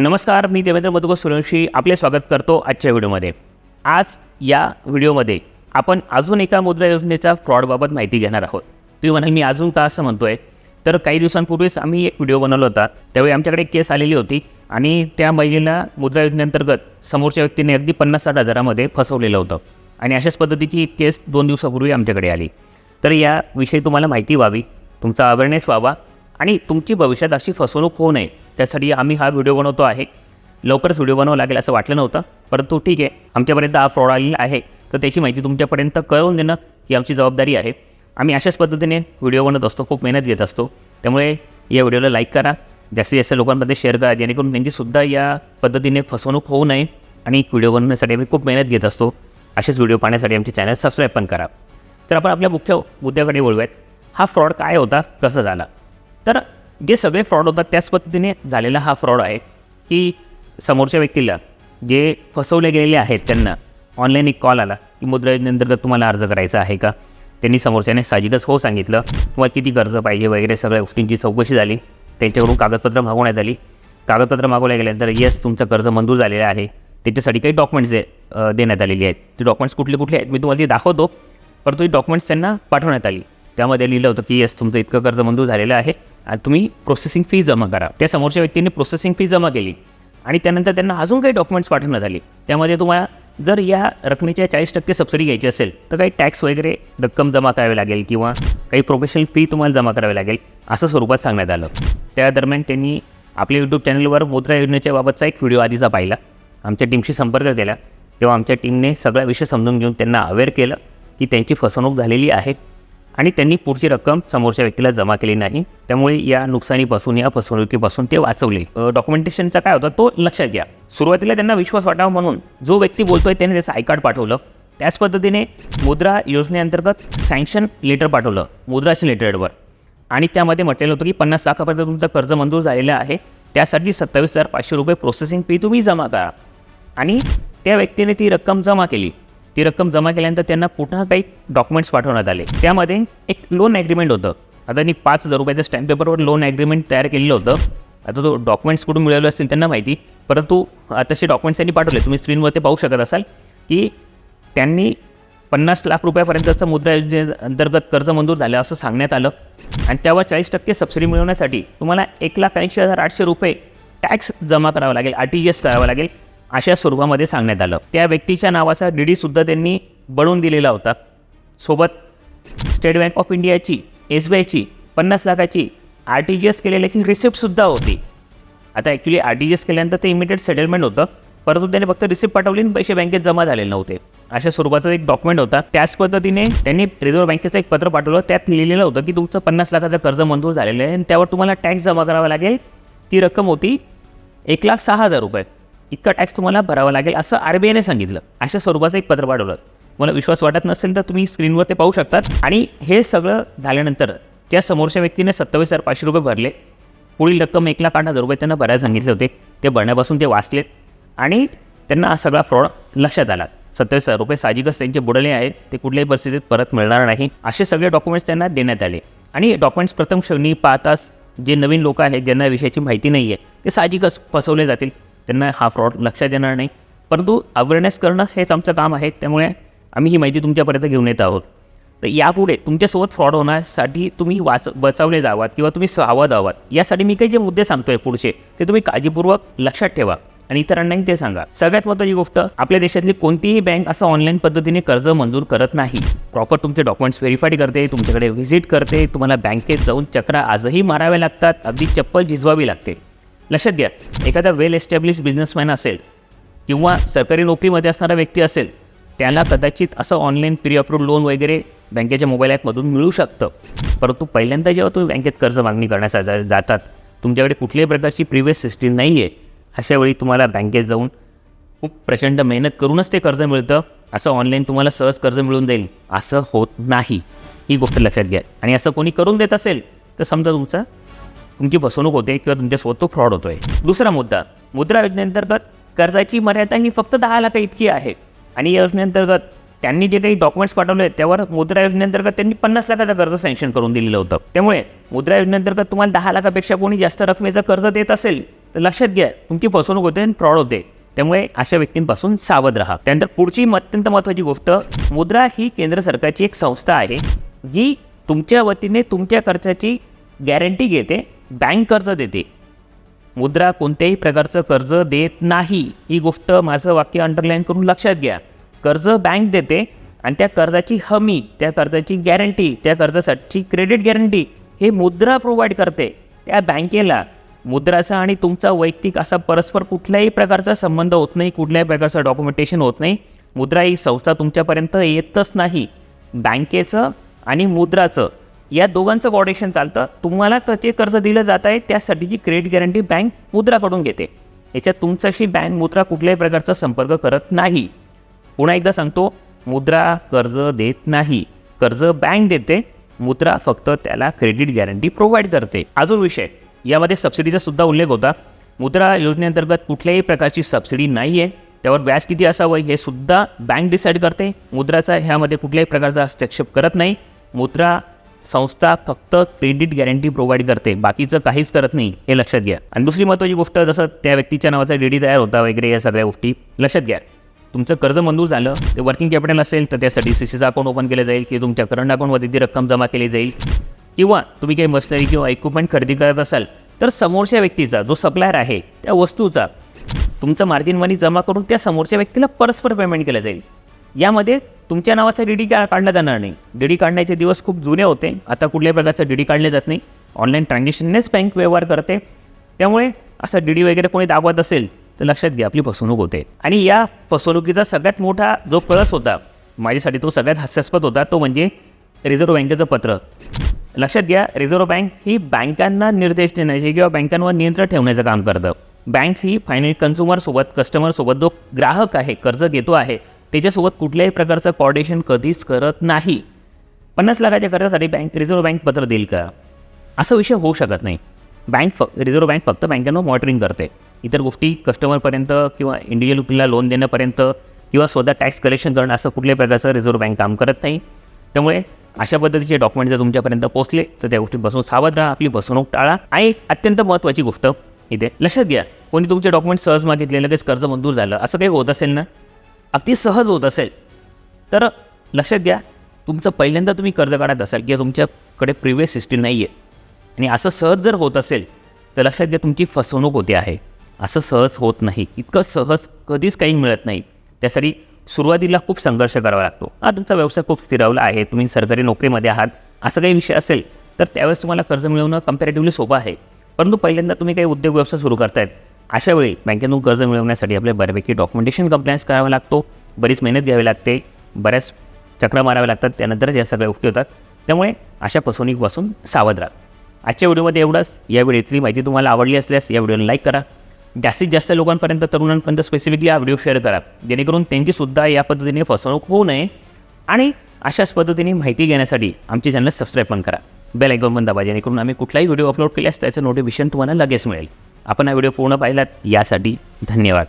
नमस्कार मी देवेंद्र मधुकर सुरवंशी आपले स्वागत करतो आजच्या व्हिडिओमध्ये. आज या व्हिडिओमध्ये आपण अजून एका मुद्रा योजनेचा फ्रॉडबाबत माहिती घेणार आहोत. तुम्ही म्हणाल मी अजून का असं म्हणतोय? तर काही दिवसांपूर्वीच आम्ही एक व्हिडिओ बनवला होता. त्यावेळी आमच्याकडे एक केस आलेली होती आणि त्या महिलेला मुद्रा योजनेअंतर्गत समोरच्या व्यक्तीने अगदी पन्नास साठ हजारामध्ये फसवलेलं होतं. आणि अशाच पद्धतीची केस दोन दिवसापूर्वी आमच्याकडे आली. तर याविषयी तुम्हाला माहिती व्हावी तुमचा अवेअरनेस व्हावा आणि तुमची भविष्यात अशी फसवणूक होऊ नये त्यासाठी आम्ही हा व्हिडिओ बनवतो आहे. लवकरच व्हिडिओ बनवावा लागेल असं वाटलं नव्हतं परंतु ठीक आहे. आमच्यापर्यंत हा फ्रॉड आलेला आहे. तर त्याची माहिती तुमच्यापर्यंत कळवून देणं ही आमची जबाबदारी आहे. आम्ही अशाच पद्धतीने व्हिडिओ बनवत असतो खूप मेहनत घेत असतो. त्यामुळे या व्हिडिओला लाईक करा. जास्तीत जास्त लोकांमध्ये शेअर करा जेणेकरून त्यांचीसुद्धा या पद्धतीने फसवणूक होऊ नये आणि व्हिडिओ बनवण्यासाठी आम्ही खूप मेहनत घेत असतो. असेच व्हिडिओ पाहण्यासाठी आमचे चॅनल सबस्क्राईब पण करा. तर आपण आपल्या मुख्य मुद्द्याकडे बोलूयात हा फ्रॉड काय होता? कसं झाला? जे सगळे फ्रॉड होतात त्याच पद्धतीने झालेला हा फ्रॉड आहे की समोरच्या व्यक्तीला जे फसवले गेलेले आहेत त्यांना ऑनलाईन एक कॉल आला की मुद्रा योजनेअंतर्गत तुम्हाला अर्ज करायचा आहे का? त्यांनी समोरच्याने साजिदच हो सांगितलं. तुम्हाला किती कर्ज पाहिजे? वगैरे सगळ्या गोष्टींची चौकशी झाली. त्यांच्याकडून कागदपत्र मागवण्यात आली कागदपत्र मागवल्या गेल्यानंतर येस तुमचं कर्ज मंजूर झालेलं आहे. त्याच्यासाठी काही डॉक्युमेंट्स दे देण्यात आलेली आहेत. ते डॉक्युमेंट्स कुठले कुठले आहेत मी तुम्हाला ते दाखवतो. परंतु ही डॉक्युमेंट्स त्यांना पाठवण्यात आली. त्यामध्ये लिहिलं होतं की येस तुमचं इतकं कर्ज मंजूर झालेलं आहे. आणि तुम्ही प्रोसेसिंग फी जमा करा. त्या समोरच्या व्यक्तीने प्रोसेसिंग फी जमा केली आणि त्यानंतर त्यांना अजून काही डॉक्युमेंट्स पाठवण्यात आली. त्यामध्ये तुम्हाला जर या रकमेच्या चाळीस टक्के सबसिडी घ्यायची असेल तर काही टॅक्स वगैरे रक्कम जमा करावी लागेल किंवा काही प्रोफेशनल फी तुम्हाला जमा करावी लागेल असं स्वरूपात सांगण्यात आलं. त्या दरम्यान त्यांनी आपल्या यूट्यूब चॅनलवर मुद्रा योजनेच्या बाबतचा एक व्हिडिओ आधीचा पाहिला. आमच्या टीमशी संपर्क केला. तेव्हा आमच्या टीमने सगळा विषय समजून घेऊन त्यांना अवेअर केलं की त्यांची फसवणूक झालेली आहे. आणि त्यांनी पुढची रक्कम समोरच्या व्यक्तीला जमा केली नाही. त्यामुळे या नुकसानीपासून या फसवणुकीपासून ते वाचवले. डॉक्युमेंटेशनचा काय होता तो लक्षात घ्या. सुरुवातीला त्यांना विश्वास वाटावा म्हणून जो व्यक्ती बोलतोय त्याने त्याचं आय कार्ड पाठवलं. त्याच पद्धतीने मुद्रा योजनेअंतर्गत सँक्शन लेटर पाठवलं मुद्राशन लेटरवर आणि त्यामध्ये म्हटलेलं होतं की पन्नास लाखापर्यंत तुमचं कर्ज मंजूर झालेलं आहे. त्यासाठी सत्तावीस हजार पाचशे रुपये प्रोसेसिंग फी तुम्ही जमा करा. आणि त्या व्यक्तीने ती रक्कम जमा केली. ती रक्कम जमा केल्यानंतर त्यांना पुन्हा काही डॉक्युमेंट्स पाठवण्यात आले. त्यामध्ये एक लोन ॲग्रीमेंट होतं. आता त्यांनी पाच हजार रुपयाचं स्टॅम्प पेपरवर लोन ॲग्रीमेंट तयार केलेलं होतं. आता तो डॉक्युमेंट्स कुठून मिळवले असतील त्यांना माहिती. परंतु तसे डॉक्युमेंट्स त्यांनी पाठवले. तुम्ही स्क्रीनवर ते पाहू शकत असाल की त्यांनी पन्नास लाख रुपयापर्यंतचं मुद्रा योजनेअंतर्गत कर्ज मंजूर झालं असं सांगण्यात आलं. आणि त्यावर चाळीस टक्के सबसिडी मिळवण्यासाठी तुम्हाला एक लाख ऐंशी हजार आठशे रुपये टॅक्स जमा करावा लागेल आर टी जी एस करावा लागेल. अशा स्वरूपामध्ये सांगण्यात आलं. त्या व्यक्तीच्या नावाचा डी डीसुद्धा त्यांनी बनवून दिलेला होता. सोबत स्टेट बँक ऑफ इंडियाची एस बी आयची पन्नास लाखाची आर टी जी एस केलेल्याची रिसिप्टसुद्धा होती. आता actually R T G S केल्यानंतर ते इमिडिएट सेटलमेंट होतं. परंतु त्याने फक्त रिसिप्ट पाठवली आणि पैसे बँकेत जमा झालेले नव्हते. अशा स्वरूपाचा एक डॉक्युमेंट होता. त्याच पद्धतीने त्यांनी रिझर्व्ह बँकेचं एक पत्र पाठवलं. त्यात लिहिलेलं होतं की तुमचं पन्नास लाखाचं कर्ज मंजूर झालेलं आहे आणि त्यावर तुम्हाला टॅक्स जमा करावा लागेल. ती रक्कम होती एक लाख सहा हजार रुपये. इतका टॅक्स तुम्हाला भरावा लागेल असं आर बी आयने सांगितलं. अशा स्वरूपाचं एक पत्र पाठवलं मला विश्वास वाटत नसेल तर तुम्ही स्क्रीनवर ते पाहू शकतात. आणि हे सगळं झाल्यानंतर त्या समोरच्या व्यक्तीने सत्तावीस हजार पाचशे रुपये भरले. पुढील रक्कम एक लाख आठ हजार रुपये त्यांना भरायला सांगितले होते. ते भरण्यापासून ते वाचलेत आणि त्यांना हा सगळा फ्रॉड लक्षात आला. सत्तावीस हजार रुपये साहजिकच त्यांचे बुडले आहेत. ते कुठल्याही परिस्थितीत परत मिळणार नाही. असे सगळे डॉक्युमेंट्स त्यांना देण्यात आले. आणि डॉक्युमेंट्स प्रथम क्षणी पाहताच जे नवीन लोक आहेत ज्यांना विषयाची माहिती नाही आहे ते साहजिकच फसवले जातील. त्यांना हा फ्रॉड लक्षात येणार नाही. परंतु अवेअरनेस करणं हेच आमचं काम आहे. त्यामुळे आम्ही ही माहिती तुमच्यापर्यंत घेऊन येत आहोत. तर यापुढे तुमच्यासोबत फ्रॉड होण्यासाठी तुम्ही वाच बचावले जावात किंवा तुम्ही सावध आहात यासाठी मी काही जे मुद्दे सांगतोय पुढचे ते तुम्ही काळजीपूर्वक लक्षात ठेवा आणि इतरांनाही ते सांगा. सगळ्यात महत्त्वाची गोष्ट आपल्या देशातली कोणतीही बँक असं ऑनलाईन पद्धतीने कर्ज मंजूर करत नाही. प्रॉपर तुमचे डॉक्युमेंट्स व्हेरीफाईड करते तुमच्याकडे व्हिजिट करते तुम्हाला बँकेत जाऊन चक्रा आजही माराव्या लागतात अगदी चप्पल झिजवावी लागते. लक्षात घ्या एखादा वेल एस्टॅब्लिश बिझनेसमॅन असेल किंवा सरकारी नोकरीमध्ये असणारा व्यक्ती असेल त्याला कदाचित असं ऑनलाईन प्री अप्रूव्ह लोन वगैरे बँकेच्या मोबाईल ॲपमधून मिळू शकतं. परंतु पहिल्यांदा जेव्हा तुम्ही बँकेत कर्ज मागणी करण्यास जातात तुमच्याकडे कुठल्याही प्रकारची प्रिव्हियस सिस्टीम नाही आहे अशा वेळी तुम्हाला बँकेत जाऊन खूप प्रचंड मेहनत करूनच ते कर्ज मिळतं असं ऑनलाईन तुम्हाला सहज कर्ज मिळून जाईल असं होत नाही. ही गोष्ट लक्षात घ्या. आणि असं कोणी करून देत असेल तर समजा तुमचा तुमची फसवणूक होते किंवा तुमच्यासोबत तो फ्रॉड होतोय. दुसरा मुद्दा मुद्रा योजनेअंतर्गत कर्जाची मर्यादा ही फक्त दहा लाख इतकी आहे. आणि या योजनेअंतर्गत त्यांनी जे काही डॉक्युमेंट्स पाठवले आहेत त्यावर मुद्रा योजनेअंतर्गत त्यांनी पन्नास लाखाचं कर्ज सँक्शन करून दिलेलं होतं. त्यामुळे मुद्रा योजनेअंतर्गत तुम्हाला दहा लाखापेक्षा कोणी जास्त रकमेचं कर्ज देत असेल तर तर लक्षात घ्या तुमची फसवणूक होते आणि फ्रॉड होते. त्यामुळे अशा व्यक्तींपासून सावध राहा. त्यानंतर पुढची अत्यंत महत्त्वाची गोष्ट मुद्रा ही केंद्र सरकारची एक संस्था आहे जी तुमच्या वतीने तुमच्या खर्चाची गॅरंटी घेते बँक कर्ज देते. मुद्रा कोणत्याही प्रकारचं कर्ज देत नाही. ही गोष्ट माझं वाक्य अंडरलाईन करून लक्षात घ्या. कर्ज बँक देते आणि त्या कर्जाची हमी त्या कर्जाची गॅरंटी त्या कर्जासाठी क्रेडिट गॅरंटी हे मुद्रा प्रोव्हाइड करते. त्या बँकेला मुद्राचा आणि तुमचा वैयक्तिक असा परस्पर कुठल्याही प्रकारचा संबंध होत नाही कुठल्याही प्रकारचं डॉक्युमेंटेशन होत नाही. मुद्रा ही संस्था तुमच्यापर्यंत येतच नाही. बँकेचं आणि मुद्राचं या दोघांचं कॉर्डिनेशन चालतं. तुम्हाला क- जे कर्ज दिलं जात आहे त्यासाठीची क्रेडिट गॅरंटी बँक मुद्राकडून घेते. याच्यात तुमच्याशी बँक मुद्रा कुठल्याही प्रकारचा संपर्क करत नाही. पुन्हा एकदा सांगतो मुद्रा कर्ज देत नाही. कर्ज बँक देते मुद्रा फक्त त्याला क्रेडिट गॅरंटी प्रोव्हाइड करते. अजून विषय यामध्ये सबसिडीचा सुद्धा उल्लेख होता. मुद्रा योजनेअंतर्गत कुठल्याही प्रकारची सबसिडी नाही आहे त्यावर व्याज किती असावं हे सुद्धा बँक डिसाईड करते. मुद्राचा ह्यामध्ये कुठल्याही प्रकारचा हस्तक्षेप करत नाही. मुद्रा संस्था फक्त क्रेडिट गॅरंटी प्रोव्हाइड करते बाकीचं काहीच करत नाही हे लक्षात घ्या. आणि दुसरी महत्त्वाची गोष्ट जसं त्या व्यक्तीच्या नावाचा डी डी तयार होता वगैरे या सगळ्या गोष्टी लक्षात घ्या. तुमचं कर्ज मंजूर झालं ते वर्किंग कॅपिटल असेल तर त्यासाठी सी सीचं अकाउंट ओपन केलं जाईल की तुमच्या करंट अकाउंटमध्ये ती रक्कम जमा केली जाईल. किंवा तुम्ही काही मशनरी किंवा इक्विपमेंट खरेदी करत असाल तर समोरच्या व्यक्तीचा जो सप्लायर आहे त्या वस्तूचा तुमचं मार्जिन मनी जमा करून त्या समोरच्या व्यक्तीला परस्पर पेमेंट केलं जाईल. यामध्ये तुमच्या नावाचा डी डी का काढला जाणार नाही. डी डी काढण्याचे दिवस खूप जुने होते. आता कुठल्याही प्रकारचं डी डी काढले जात नाही. ऑनलाईन ट्रान्झॅक्शननेच बँक व्यवहार करते. त्यामुळे असं डी डी वगैरे कोणी दाबत असेल तर लक्षात घ्या आपली फसवणूक होते. आणि या फसवणुकीचा सगळ्यात मोठा जो कळस होता माझ्यासाठी तो सगळ्यात हास्यास्पद होता तो म्हणजे रिझर्व्ह बँकेचं पत्र. लक्षात घ्या रिझर्व्ह बँक ही बँकांना निर्देश देण्याचे किंवा बँकांवर नियंत्रण ठेवण्याचं काम करतं. बँक ही फायनल कन्झ्युमरसोबत कस्टमरसोबत जो ग्राहक आहे कर्ज घेतो आहे त्याच्यासोबत कुठल्याही प्रकारचं कॉर्डिनेशन कधीच करत नाही. पन्नास लाखाच्या कर्जासाठी बँक रिझर्व्ह बँक पत्र देईल का? असा विषय होऊ शकत नाही. बँक फ रिझर्व्ह बँक फक्त बँकांवर मॉनिटरिंग करते. इतर गोष्टी कस्टमरपर्यंत किंवा इंडिव्हिज्युअलला लोन देण्यापर्यंत किंवा स्वतः टॅक्स कलेक्शन करणं असं कुठल्याही प्रकारचं रिझर्व्ह बँक काम करत नाही. त्यामुळे अशा पद्धतीचे डॉक्युमेंट जर तुमच्यापर्यंत पोहोचले तर त्या गोष्टीपासून सावध राहा आपली फसवणूक टाळा. आणि एक अत्यंत महत्त्वाची गोष्ट इथे लक्षात घ्या. कोणी तुमचे डॉक्युमेंट सहज मागितले लगेच कर्ज मंजूर झालं असं काही होत असेल ना? अगदी सहज होत असेल. तर लक्षात घ्या तुमचं पहिल्यांदा तुम्ही कर्ज काढत असाल किंवा तुमच्याकडे प्रिव्हियस हिस्ट्री नाही आहे आणि असं सहज जर होत असेल तर लक्षात घ्या तुमची फसवणूक होते आहे. असं सहज होत नाही. इतकं सहज कधीच काही मिळत नाही. त्यासाठी सुरुवातीला खूप संघर्ष करावा लागतो. हा तुमचा व्यवसाय खूप स्थिरावला आहे. तुम्ही सरकारी नोकरीमध्ये आहात. असं काही विषय असेल तर त्यावेळेस तुम्हाला कर्ज मिळवणं कम्पॅरेटिव्हली सोपं आहे. परंतु पहिल्यांदा तुम्ही काही उद्योग व्यवसाय सुरू करतायत. अशा वेळी बँकेतून कर्ज मिळवण्यासाठी आपल्या बऱ्यापैकी डॉक्युमेंटेशन कंप्लायन्स करावा लागतो. बरीच मेहनत घ्यावी लागते. बऱ्याच चक्र माराव्या लागतात. त्यानंतरच या सगळ्या गोष्टी होतात. त्यामुळे अशा फसवणूकपासून सावध राहा. आजच्या व्हिडिओमध्ये एवढंच. या व्हिडिओतली माहिती तुम्हाला आवडली असल्यास या व्हिडिओला लाईक करा. जास्तीत जास्त लोकांपर्यंत तरुणांपर्यंत स्पेसिफिकली हा व्हिडिओ शेअर करा. जेणेकरून त्यांचीसुद्धा या पद्धतीने फसवणूक होऊ नये. आणि अशाच पद्धतीने माहिती घेण्यासाठी आमचे चॅनल सबस्क्राईब पण करा. बेल आयकॉन पण दाबा. जेणेकरून आम्ही कुठलाही व्हिडिओ अपलोड केल्यास त्याचं नोटिफिकेशन तुम्हाला लगेच मिळेल. आपण हा व्हिडिओ पूर्ण पाहिलात यासाठी धन्यवाद.